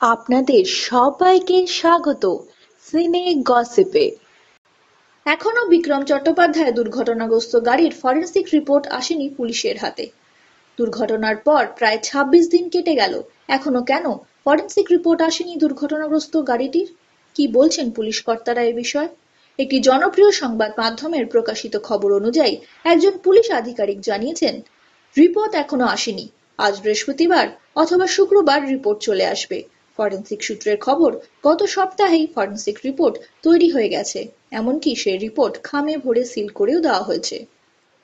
আপনাদের সবাইকে স্বাগত সিনে গসিপে। এখনও বিক্রম চট্টোপাধ্যায় দুর্ঘটনাগ্রস্ত গাড়ির ফরেন্সিক রিপোর্ট আসেনি পুলিশের হাতে। দুর্ঘটনার পর প্রায় ২৬ দিন কেটে গেল। এখনও কেন ফরেন্সিক রিপোর্ট আসেনি দুর্ঘটনাগ্রস্ত গাড়িটির? কি বলছেন পুলিশ কর্তারা এ বিষয়ে? একটি জনপ্রিয় সংবাদ মাধ্যমের প্রকাশিত খবর অনুযায়ী একজন পুলিশ আধিকারিক জানিয়েছেন, রিপোর্ট এখনও আসেনি। আজ বৃহস্পতিবার অথবা শুক্রবার রিপোর্ট চলে আসবে। ফরেন্সিক সূত্রের খবর, গত সপ্তাহেই ফরেন্সিক রিপোর্ট তৈরি হয়ে গেছে। এমনকি সেই রিপোর্ট খামে ভরে সিল করেও দেওয়া হয়েছে।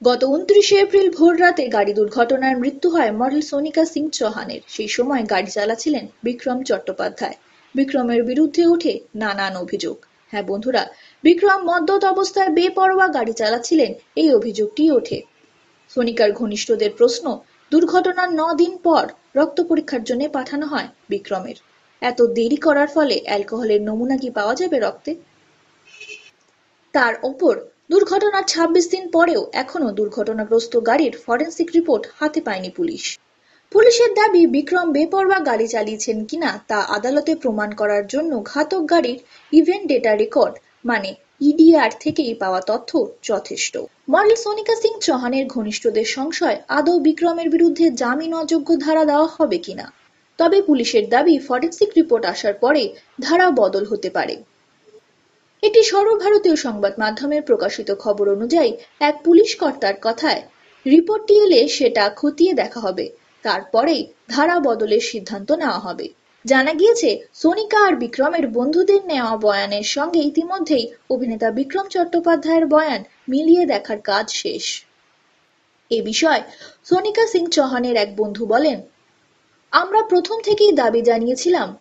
গত উনত্রিশে এপ্রিল ভোর রাতে গাড়ি দুর্ঘটনায় মৃত্যু হয় মডেল সোনিকা সিং চৌহানের। সেই সময় গাড়ি চালাচ্ছিলেন বিক্রম চট্টোপাধ্যায়। বিক্রমের বিরুদ্ধে ওঠে নানান অভিযোগ। হ্যাঁ বন্ধুরা, বিক্রম মদ্যত অবস্থায় বেপরোয়া গাড়ি চালাচ্ছিলেন, এই অভিযোগটি ওঠে। সোনিকার ঘনিষ্ঠদের প্রশ্ন, দুর্ঘটনার ন দিন পর রক্ত পরীক্ষার জন্য পাঠানো হয় বিক্রমের। এত দেরি করার ফলে অ্যালকোহলের নমুনা কি পাওয়া যাবে রক্তে? তার ওপর দুর্ঘটনার ২৬ দিন পরেও এখনও দুর্ঘটনাগ্রস্ত গাড়ির ফরেন্সিক রিপোর্ট হাতে পায়নি পুলিশ। পুলিশের দাবি, বিক্রম বেপরোয়া গাড়ি চালিয়েছেন কিনা তা আদালতে প্রমাণ করার জন্য ঘাতক গাড়ির ইভেন্ট ডেটা রেকর্ড মানে ইডিআর থেকেই পাওয়া তথ্য যথেষ্ট। মডেল সোনিকা সিং চৌহানের ঘনিষ্ঠদের সংশয়, আদৌ বিক্রমের বিরুদ্ধে জামিন অযোগ্য ধারা দেওয়া হবে কিনা? তবে পুলিশের দাবি, ফরেন্সিক রিপোর্ট আসার পরে ধারা বদল হতে পারে। একটি সর্বভারতীয় সংবাদ মাধ্যমের প্রকাশিত খবর অনুযায়ী, এক পুলিশ কর্তার কথায়, রিপোর্টটি এলে সেটা খতিয়ে দেখা হবে। তারপরেই ধারা বদলের সিদ্ধান্ত নেওয়া হবে। জানা গিয়েছে, সোনিকা আর বিক্রমের বন্ধুদের নেওয়া বয়ানের সঙ্গে ইতিমধ্যেই অভিনেতা বিক্রম চট্টোপাধ্যায়ের বয়ান মিলিয়ে দেখার কাজ শেষ। এ বিষয়ে সোনিকা সিং চৌহানের এক বন্ধু বলেন আমরা প্রথম থেকেই দাবি জানিয়েছিলাম,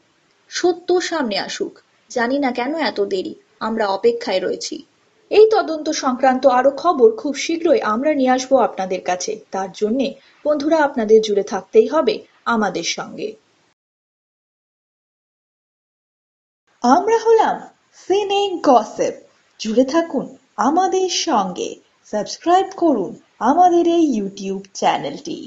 সত্য সামনে আসুক। জানি না কেন এত দেরি, আমরা অপেক্ষায় রয়েছি। এই তদন্ত সংক্রান্ত আরও খবর খুব শীঘ্রই আমরা নিয়ে আসব আপনাদের কাছে। তার জন্যে বন্ধুরা, আপনাদের জুড়ে থাকতেই হবে আমাদের সঙ্গে। আমরা হলাম সিনে গসিপ জুড়ে থাকুন আমাদের সঙ্গে। সাবস্ক্রাইব করুন আমাদের এই ইউটিউব চ্যানেলটি